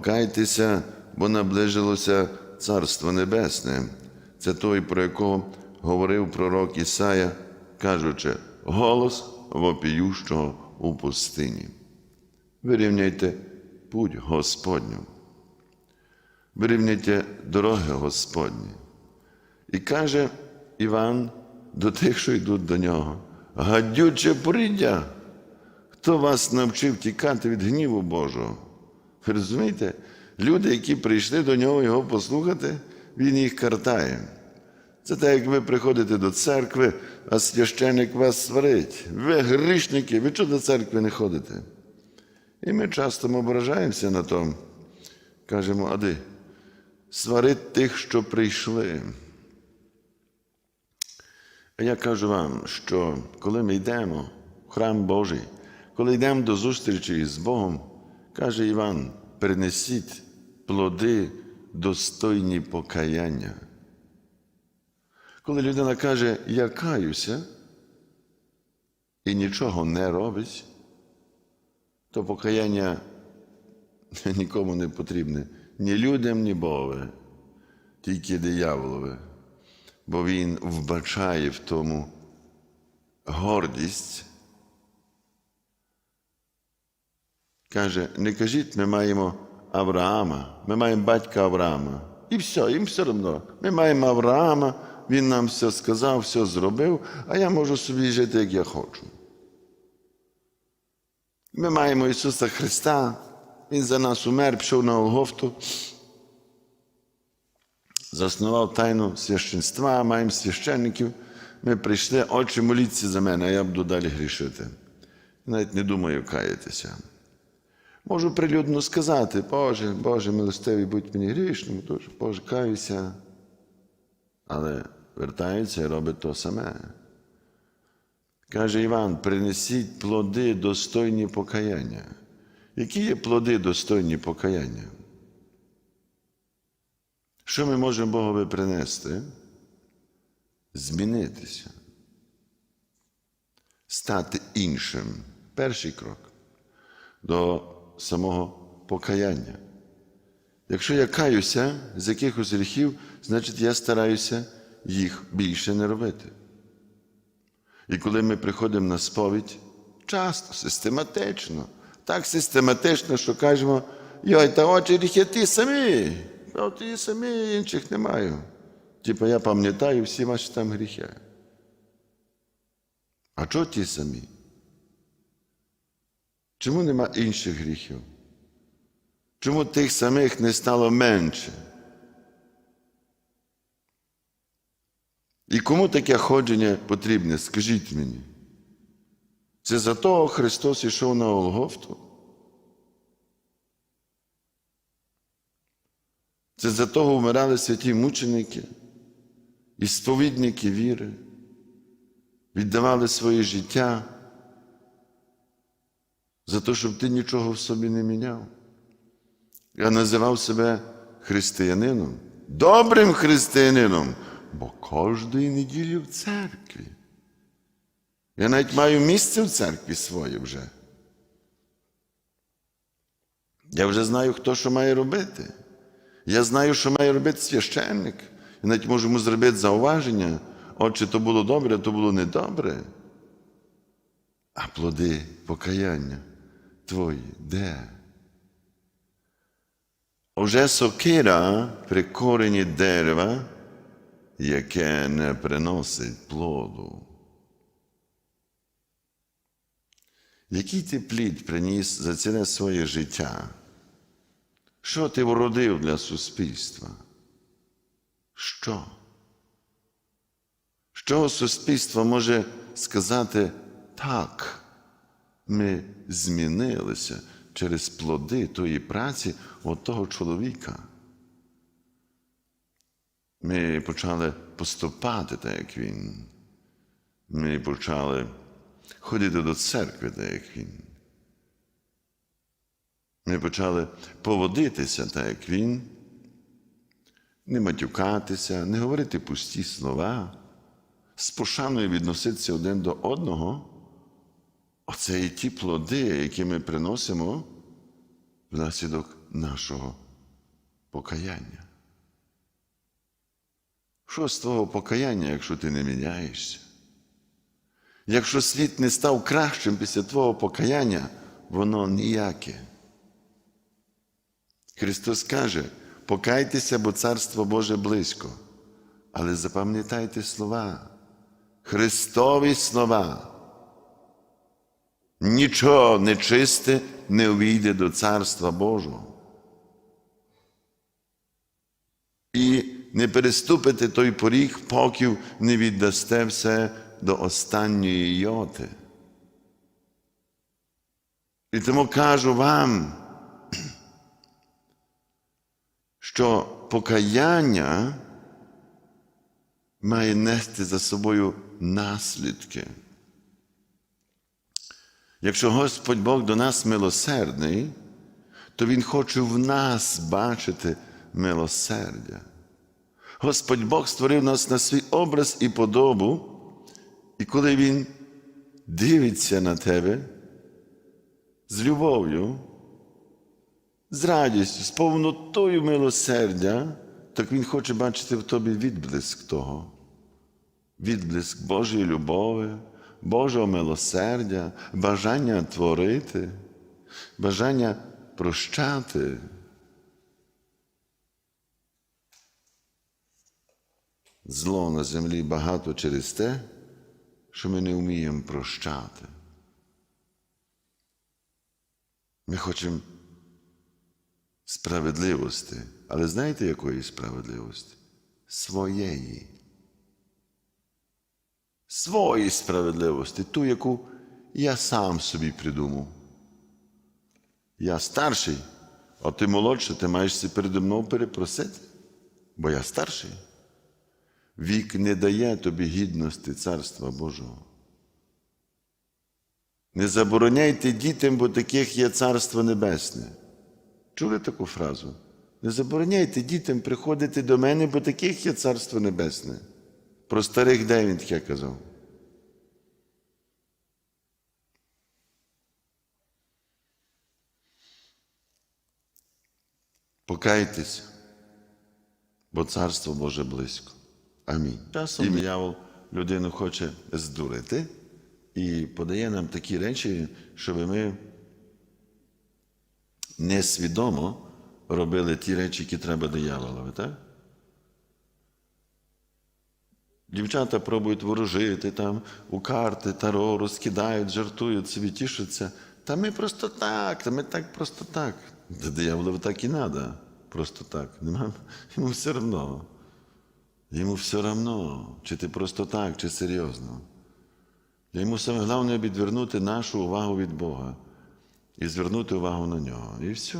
Кайтеся, бо наближилося Царство Небесне. Це той, про якого говорив пророк Ісая, кажучи, голос вопіющого у пустині. Вирівняйте путь Господню. Вирівняйте дороги Господні. І каже Іван до тих, що йдуть до нього: гадюче придя, хто вас навчив тікати від гніву Божого? Ви розумієте? Люди, які прийшли до нього його послухати, він їх картає. Це так, як ви приходите до церкви, а священик вас сварить. Ви грішники, ви чого до церкви не ходите? І ми часто ображаємося на тому. Кажемо, ади, сварить тих, що прийшли. А я кажу вам, що коли ми йдемо в храм Божий, коли йдемо до зустрічі з Богом, каже Іван, принесіть плоди достойні покаяння. Коли людина каже, я каюся і нічого не робить, то покаяння нікому не потрібне. Ні людям, ні Богові, тільки дияволове. Бо він вбачає в тому гордість. Каже, не кажіть, ми маємо Авраама, ми маємо батька Авраама. І все, їм все одно. Ми маємо Авраама, він нам все сказав, все зробив, а я можу собі жити, як я хочу. Ми маємо Ісуса Христа, Він за нас умер, пішов на Голгофту, заснував тайну священства, маємо священників. Ми прийшли, отче, моліться за мене, а я буду далі грішити. Навіть не думаю каятися. Можу прилюдно сказати, Боже, Боже, милостивий, будь мені грішним, дуже, Боже, каюся. Але вертається і робить то саме. Каже Іван, принесіть плоди достойні покаяння. Які є плоди достойні покаяння? Що ми можемо Богові принести? Змінитися, стати іншим. Перший крок до самого покаяння. Якщо я каюся з якихось гріхів, значить я стараюся їх більше не робити. І коли ми приходимо на сповідь, часто, систематично, так систематично, що кажемо, йой, та очі гріхи ті самі, а ті самі інших не маю. Типа я пам'ятаю всі ваші там гріхи. А чого ті самі? Чому нема інших гріхів? Чому тих самих не стало менше? І кому таке ходження потрібне? Скажіть мені. Це за того Христос ішов на Голгофту? Це за того вмирали святі мученики і сповідники віри, віддавали своє життя за те, щоб ти нічого в собі не міняв. Я називав себе християнином, добрим християнином, бо кожної неділі в церкві. Я навіть маю місце в церкві своє вже. Я вже знаю, хто що має робити. Я знаю, що має робити священник. Я навіть можу йому зробити зауваження, отче, то було добре, а то було недобре. А плоди покаяння твої де? Уже сокира при корені дерева, яке не приносить плоду. Який ти плід приніс за ціле своє життя? Що ти вродив для суспільства? Що? Що суспільство може сказати так? Ми змінилися через плоди тої праці от того чоловіка. Ми почали поступати так, як він. Ми почали ходити до церкви, так як він. Ми почали поводитися так, як він, не матюкатися, не говорити пусті слова, з пошаною відноситися один до одного. Оце і ті плоди, які ми приносимо внаслідок нашого покаяння. Що з твого покаяння, якщо ти не міняєшся? Якщо світ не став кращим після твого покаяння, воно ніяке. Христос каже, покайтеся, бо Царство Боже близько. Але запам'ятайте слова, Христові слова. Нічого нечисте не увійде до Царства Божого. І не переступите той поріг, поки не віддасте все до останньої йоти. І тому кажу вам, що покаяння має нести за собою наслідки. Якщо Господь Бог до нас милосердний, то Він хоче в нас бачити милосердя. Господь Бог створив нас на свій образ і подобу, і коли Він дивиться на тебе з любов'ю, з радістю, з повнотою милосердя, так Він хоче бачити в тобі відблиск того, відблиск Божої любові, Божого милосердя, бажання творити, бажання прощати. Зло на землі багато через те, що ми не вміємо прощати. Ми хочемо справедливості, але знаєте, якої справедливості? Своєї. Своєї справедливості, ту, яку я сам собі придумав. Я старший, а ти молодший, ти маєш передо мною перепросити, бо я старший. Вік не дає тобі гідності Царства Божого. Не забороняйте дітям, бо таких є Царство Небесне. Чули таку фразу? Не забороняйте дітям приходити до мене, бо таких є Царство Небесне. Про старих де він таке казав. Покайтеся, бо Царство Боже близько. Амінь. Часом диявол людину хоче здурити і подає нам такі речі, щоб ми несвідомо робили ті речі, які треба дияволові, так? Дівчата пробують ворожити там у карти, таро, розкидають, жартують, собі тішаться. Та ми просто так, та ми так просто так. Та дияволові так і треба. Просто так. Нема, йому все одно. Йому все одно, чи ти просто так, чи серйозно. Йому саме головне відвернути нашу увагу від Бога і звернути увагу на нього. І все.